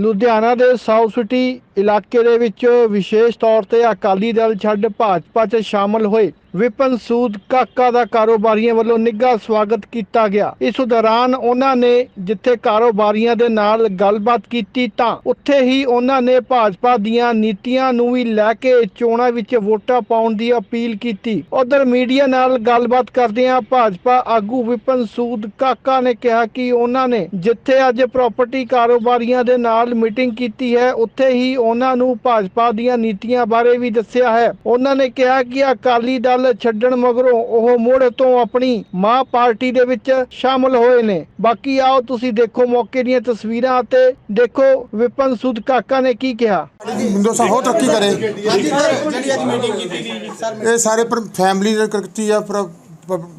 ਲੁਧਿਆਣਾ ਦੇ south city ਇਲਾਕੇ ਦੇ ਵਿੱਚ ਵਿਸ਼ੇਸ਼ ਤੌਰ ਤੇ ਅਕਾਲੀ ਦਲ ਛੱਡ ਭਾਜਪਾ 'ਚ ਸ਼ਾਮਲ ਹੋਏ। ਵਿਪਨ ਸੂਦ ਕਾਕਾ ਦਾ ਕਾਰੋਬਾਰੀਆਂ ਵੱਲੋਂ ਨਿੱਘਾ ਸਵਾਗਤ ਕੀਤਾ ਗਿਆ। ਇਸ ਦੌਰਾਨ ਉਹਨਾਂ ਨੇ ਜਿੱਥੇ ਕਾਰੋਬਾਰੀਆਂ ਦੇ ਨਾਲ ਗੱਲਬਾਤ ਕੀਤੀ ਤਾਂ ਉੱਥੇ ਹੀ ਉਹਨਾਂ ਨੇ ਭਾਜਪਾ ਦੀਆਂ ਨੀਤੀਆਂ ਨੂੰ ਵੀ ਲੈ ਕੇ ਚੋਣਾਂ ਵਿੱਚ ਵੋਟਾਂ ਪਾਉਣ ਦੀ ਅਪੀਲ ਕੀਤੀ। ਉਧਰ ਮੀਡੀਆ ਨਾਲ ਗੱਲਬਾਤ ਕਰਦਿਆਂ ਭਾਜਪਾ ਆਗੂ ਵਿਪਨ ਸੂਦ ਕਾਕਾ ਨੇ ਕਿਹਾ ਕਿ ਉਹਨਾਂ ਨੇ ਜਿੱਥੇ ਅੱਜ ਪ੍ਰਾਪਰਟੀ ਕਾਰੋਬਾਰੀਆਂ ਦੇ ਨਾਲ ਮੀਟਿੰਗ ਕੀਤੀ ਹੈ, ਉੱਥੇ ਹੀ ਉਹਨਾਂ ਨੂੰ ਭਾਜਪਾ ਦੀਆਂ ਨੀਤੀਆਂ ਬਾਰੇ ਵੀ ਦੱਸਿਆ ਹੈ। ਉਹਨਾਂ ਨੇ ਕਿਹਾ ਕਿ ਅਕਾਲੀ ਦਲ ਛੱਡਣ ਮਗਰੋਂ ਉਹ ਮੁੜ ਤੋਂ ਆਪਣੀ ਮਾਂ ਪਾਰਟੀ ਦੇ ਵਿੱਚ ਸ਼ਾਮਲ ਹੋਏ ਨੇ। ਬਾਕੀ ਆਓ ਤੁਸੀਂ ਦੇਖੋ ਮੌਕੇ ਦੀਆਂ ਤਸਵੀਰਾਂ ਅਤੇ ਦੇਖੋ ਵਿਪਨ ਸੂਦ ਕਾਕਾ ਨੇ ਕੀ ਕਿਹਾ। ਹਿੰਦੁਸਤਾਨ ਹੋਰ ਤਰੱਕੀ ਕਰੇ। ਇਹ ਸਾਰੇ ਪਰ ਫੈਮਿਲੀ ਦੇ ਕਰਤੀ ਆ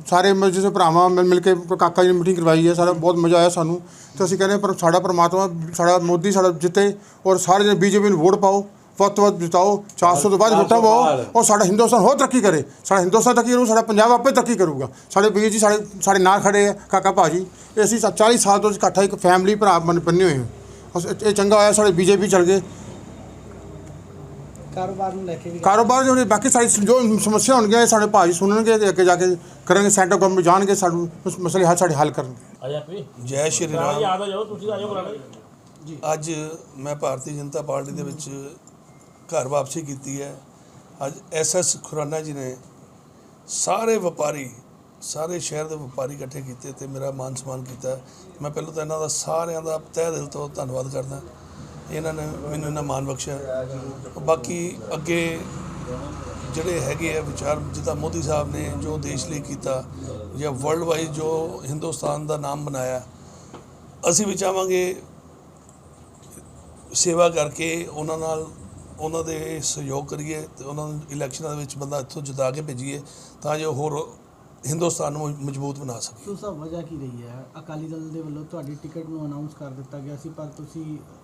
ਸਾਰੇ ਮਿਲ ਜਿਸ ਭਰਾਵਾਂ ਮਿਲ ਮਿਲ ਕੇ ਕਾਕਾ ਜੀ ਨੇ ਮੀਟਿੰਗ ਕਰਵਾਈ ਹੈ ਸਾਰਾ ਬਹੁਤ ਮਜ਼ਾ ਆਇਆ ਸਾਨੂੰ। ਤੇ ਅਸੀਂ ਕਹਿੰਦੇ ਹਾਂ ਪਰ ਸਾਡਾ ਪਰਮਾਤਮਾ ਸਾਡਾ ਮੋਦੀ ਸਾਡਾ ਜਿੱਤੇ ਔਰ ਸਾਰੇ ਜਣੇ ਬੀਜੇਪੀ ਨੂੰ ਵੋਟ ਪਾਓ ਵੱਧ ਤੋਂ ਵੱਧ ਜਿਤਾਓ 400 ਤੋਂ ਬਾਅਦ ਵੋਟਾਂ ਪਾਓ ਔਰ ਸਾਡਾ ਹਿੰਦੁਸਤਾਨ ਹੋਰ ਤਰੱਕੀ ਕਰੇ। ਸਾਡਾ ਹਿੰਦੁਸਤਾਨ ਤਰੱਕੀ ਕਰੂ ਸਾਡਾ ਪੰਜਾਬ ਆਪੇ ਤਰੱਕੀ ਕਰੂਗਾ। ਸਾਡੇ ਵੀਰ ਜੀ ਸਾਡੇ ਸਾਡੇ ਨਾਲ ਖੜੇ ਆ ਕਾਕਾ ਭਾਜੀ। ਇਹ ਅਸੀਂ 40 ਸਾਲ ਤੋਂ ਇਕੱਠਾ ਇੱਕ ਫੈਮਿਲੀ ਭਰਾ ਬਣ ਬੰਨੇ ਹੋਏ ਹਾਂ। ਅਸ- ਇਹ ਚੰਗਾ ਹੋਇਆ ਸਾਡੇ ਬੀਜੇਪੀ ਚਲ ਗਏ। ਕਾਰੋਬਾਰ ਨੂੰ ਲੈ ਕੇ ਵੀ ਕਾਰੋਬਾਰ ਜਿਹੜੇ ਬਾਕੀ ਸਾਰੀ ਜੋ ਸਮੱਸਿਆ ਹੋਣਗੀਆਂ ਇਹ ਸਾਡੇ ਭਾਜੀ ਸੁਣਨਗੇ ਤੇ ਅੱਗੇ ਜਾ ਕੇ ਕਰਾਂਗੇ ਸੈਂਟਰ ਗਵਰਨਮੈਂਟ ਜਾਣਗੇ ਸਾਨੂੰ ਉਸ ਮਸਲੇ ਹੱਲ ਸਾਡੇ ਹੱਲ ਕਰਨਗੇ। ਜੈ ਸ਼੍ਰੀ ਰਾਮ। ਯਾਦ ਆ ਜਾਓ ਤੁਸੀਂ ਆ ਜਾਓ ਅੱਜ ਮੈਂ ਭਾਰਤੀ ਜਨਤਾ ਪਾਰਟੀ ਦੇ ਵਿੱਚ ਘਰ ਵਾਪਸੀ ਕੀਤੀ ਹੈ। ਅੱਜ ਐਸਐਸ ਖੁਰਾਨਾ ਜੀ ਨੇ ਸਾਰੇ ਵਪਾਰੀ ਸਾਰੇ ਸ਼ਹਿਰ ਦੇ ਵਪਾਰੀ ਇਕੱਠੇ ਕੀਤੇ ਤੇ ਮੇਰਾ ਮਾਨ ਸਨਮਾਨ ਕੀਤਾ। ਮੈਂ ਪਹਿਲਾਂ ਤਾਂ ਇਹਨਾਂ ਦਾ ਸਾਰਿਆਂ ਦਾ ਤਹਿ ਦਿਲ ਤੋਂ ਧੰਨਵਾਦ ਕਰਦਾ। ਇਹਨਾਂ ਨੇ ਮੈਨੂੰ ਇਹਨਾਂ ਮਾਣ ਬਖਸ਼ਿਆ। ਬਾਕੀ ਅੱਗੇ ਜਿਹੜੇ ਹੈਗੇ ਆ ਵਿਚਾਰ ਜਿੱਦਾਂ ਮੋਦੀ ਸਾਹਿਬ ਨੇ ਜੋ ਦੇਸ਼ ਲਈ ਕੀਤਾ ਜਾਂ ਵਰਲਡ ਵਾਈਜ਼ ਜੋ ਹਿੰਦੁਸਤਾਨ ਦਾ ਨਾਮ ਬਣਾਇਆ, ਅਸੀਂ ਵੀ ਚਾਹਾਂਗੇ ਸੇਵਾ ਕਰਕੇ ਉਹਨਾਂ ਨਾਲ ਉਹਨਾਂ ਦੇ ਸਹਿਯੋਗ ਕਰੀਏ ਤੇ ਉਹਨਾਂ ਨੂੰ ਇਲੈਕਸ਼ਨਾਂ ਦੇ ਵਿੱਚ ਬੰਦਾ ਇੱਥੋਂ ਜਿਤਾ ਕੇ ਭੇਜੀਏ ਤਾਂ ਜੋ ਹੋਰ ਹਿੰਦੁਸਤਾਨ ਨੂੰ ਮਜ਼ਬੂਤ ਬਣਾ ਸਕੇ। ਸੋ ਸਭ ਵਜ੍ਹਾ ਕੀ ਰਹੀ ਹੈ? ਅਕਾਲੀ ਦਲ ਦੇ ਵੱਲੋਂ ਤੁਹਾਡੀ ਟਿਕਟ ਨੂੰ ਅਨਾਉਂਸ ਕਰ ਦਿੱਤਾ ਗਿਆ ਸੀ ਪਰ ਤੁਸੀਂ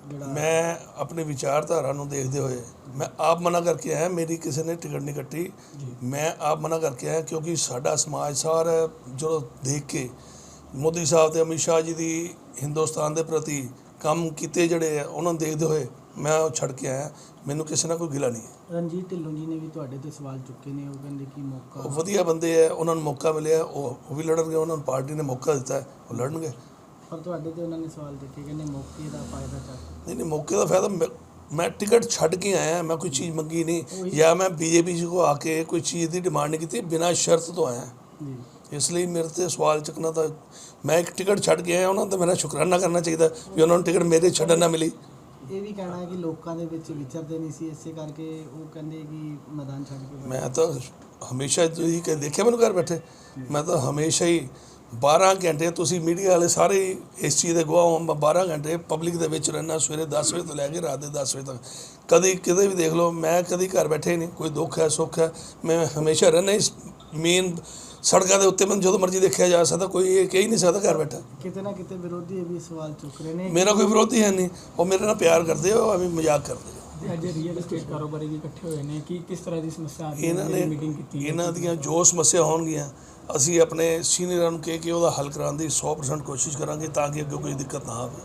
ਜਿਹੜਾ ਮੈਂ ਆਪਣੇ ਵਿਚਾਰਧਾਰਾ ਨੂੰ ਦੇਖਦੇ ਹੋਏ ਮੈਂ ਆਪ ਮਨਾ ਕਰਕੇ ਆਇਆ ਮੇਰੀ ਕਿਸੇ ਨੇ ਟਿਕਟ ਨਹੀਂ ਕੱਟੀ। ਮੈਂ ਆਪ ਮਨਾ ਕਰਕੇ ਆਇਆ ਕਿਉਂਕਿ ਸਾਡਾ ਸਮਾਜ ਸਾਰਾ ਜਦੋਂ ਦੇਖ ਕੇ ਮੋਦੀ ਸਾਹਿਬ ਤੇ ਅਮਿਤ ਸ਼ਾਹ ਜੀ ਦੀ ਹਿੰਦੁਸਤਾਨ ਦੇ ਪ੍ਰਤੀ ਕੰਮ ਕੀਤੇ ਜਿਹੜੇ ਆ ਉਹਨਾਂ ਨੂੰ ਦੇਖਦੇ ਹੋਏ ਮੈਂ ਉਹ ਛੱਡ ਕੇ ਆਇਆ। ਮੈਨੂੰ ਕਿਸੇ ਨਾਲ ਕੋਈ ਗਿਲਾ ਨਹੀਂ ਹੈ। ਰਣਜੀਤ ਢਿੱਲੋਂ ਜੀ ਨੇ ਵੀ ਤੁਹਾਡੇ ਤੇ ਸਵਾਲ ਚੁੱਕੇ ਨੇ। ਉਹ ਕਹਿੰਦੇ ਕਿ ਉਹ ਮੌਕਾ ਵਧੀਆ ਬੰਦੇ ਆ ਉਹਨਾਂ ਨੂੰ ਮੌਕਾ ਮਿਲਿਆ ਉਹ ਉਹ ਵੀ ਲੜਨਗੇ ਉਹਨਾਂ ਨੂੰ ਪਾਰਟੀ ਨੇ ਮੌਕਾ ਦਿੱਤਾ ਹੈ, ਉਹ ਲੜਨਗੇ। ਪਰ ਤੁਹਾਡੇ ਤੇ ਉਹਨਾਂ ਨੇ ਸਵਾਲ ਦਿੱਤੇ ਕਹਿੰਦੇ ਮੌਕੇ ਦਾ ਫਾਇਦਾ ਚੱਕ। ਨਹੀਂ ਨਹੀਂ ਮੌਕੇ ਦਾ ਫਾਇਦਾ ਮੈਂ- ਮੈਂ ਟਿਕਟ ਛੱਡ ਕੇ ਆਇਆ ਮੈਂ ਕੋਈ ਚੀਜ਼ ਮੰਗੀ ਨਹੀਂ। ਜਾਂ ਮੈਂ ਬੀਜੇਪੀ ਕੋ ਆ ਕੇ ਕੋਈ ਚੀਜ਼ ਦੀ ਡਿਮਾਂਡ ਨਹੀਂ ਕੀਤੀ ਬਿਨਾਂ ਸ਼ਰਤ ਤੋਂ ਆਇਆ। ਜੀ। ਇਸ ਲਈ ਮੇਰੇ ਤੇ ਸਵਾਲ ਚੱਕਣਾ ਤਾਂ ਮੈਂ ਇੱਕ ਟਿਕਟ ਛੱਡ ਕੇ ਆਇਆ ਉਹਨਾਂ ਦਾ ਮੇਰਾ ਸ਼ੁਕਰਾਨਾ ਕਰਨਾ ਚਾਹੀਦਾ ਵੀ ਉਹਨਾਂ ਨੂੰ ਟਿਕਟ ਮੇਰੇ ਛੱਡਣ ਨਾ ਮਿਲੀ। ਇਹ ਵੀ ਕਹਿਣਾ ਹੈ ਕਿ ਲੋਕਾਂ ਦੇ ਵਿੱਚ ਵਿਚਰਦੇ ਨਹੀਂ ਸੀ, ਇਸੇ ਕਰਕੇ ਉਹ ਕਹਿੰਦੇ ਕਿ ਮੈਦਾਨ ਛੱਡ ਕੇ ਮੈਂ ਤਾਂ ਹਮੇਸ਼ਾ ਤੁਸੀਂ ਕਿ ਦੇਖਿਆ ਮੈਨੂੰ ਘਰ ਬੈਠੇ? ਮੈਂ ਤਾਂ ਹਮੇਸ਼ਾ ਹੀ 12 ਘੰਟੇ ਤੁਸੀਂ ਮੀਡੀਆ ਵਾਲੇ ਸਾਰੇ ਇਸ ਚੀਜ਼ ਦੇ ਗਵਾਹ ਹੋ ਮੈਂ 12 ਘੰਟੇ ਪਬਲਿਕ ਦੇ ਵਿੱਚ ਰਹਿਣਾ ਸਵੇਰੇ 10 ਵਜੇ ਤੋਂ ਲੈ ਕੇ ਰਾਤ ਦੇ 10 ਵਜੇ ਤੱਕ। ਕਦੀ ਕਿਤੇ ਵੀ ਦੇਖ ਲਓ, ਮੈਂ ਕਦੀ ਘਰ ਬੈਠੇ ਨਹੀਂ, ਕੋਈ ਦੁੱਖ ਹੈ, ਸੁੱਖ ਹੈ, ਮੈਂ ਹਮੇਸ਼ਾ ਰਹਿਣਾ ਇਸ ਮੇਨ ਸੜਕਾਂ ਦੇ ਉੱਤੇ ਮੈਨੂੰ ਜਦੋਂ ਮਰਜ਼ੀ ਦੇਖਿਆ ਜਾ ਸਕਦਾ ਕੋਈ ਇਹ ਕਹਿ ਹੀ ਨਹੀਂ ਸਕਦਾ ਘਰ ਬੈਠਾ। ਕਿਤੇ ਨਾ ਕਿਤੇ ਵਿਰੋਧੀ ਇਹ ਵੀ ਸਵਾਲ ਚੁੱਕ ਰਹੇ ਨੇ। ਮੇਰਾ ਕੋਈ ਵਿਰੋਧੀ ਹੈ ਨਹੀਂ। ਉਹ ਮੇਰੇ ਨਾਲ ਪਿਆਰ ਕਰਦੇ ਉਹ ਐਵੇਂ ਮਜ਼ਾਕ ਕਰਦੇ ਆ। ਅੱਜ ਰੀਅਲ ਏਸਟੇਟ ਕਾਰੋਬਾਰੀ ਵੀ ਇਕੱਠੇ ਹੋਏ ਨੇ। ਕੀ ਕਿਸ ਤਰ੍ਹਾਂ ਦੀ ਸਮੱਸਿਆ ਆ ਰਹੀ ਹੈ? ਇਹਨਾਂ ਨੇ ਮੀਟਿੰਗ ਕੀਤੀ ਹੈ? ਇਹਨਾਂ ਦੀਆਂ ਜੋ ਸਮੱਸਿਆ ਹੋਣਗੀਆਂ ਅਸੀਂ ਆਪਣੇ ਸੀਨੀਅਰਾਂ ਨੂੰ ਕਹਿ ਕੇ ਉਹਦਾ ਹੱਲ ਕਰਾਉਣ ਦੀ 100% ਕੋਸ਼ਿਸ਼ ਕਰਾਂਗੇ ਤਾਂ ਕਿ ਅੱਗੇ ਕੋਈ ਦਿੱਕਤ ਨਾ ਆਵੇ।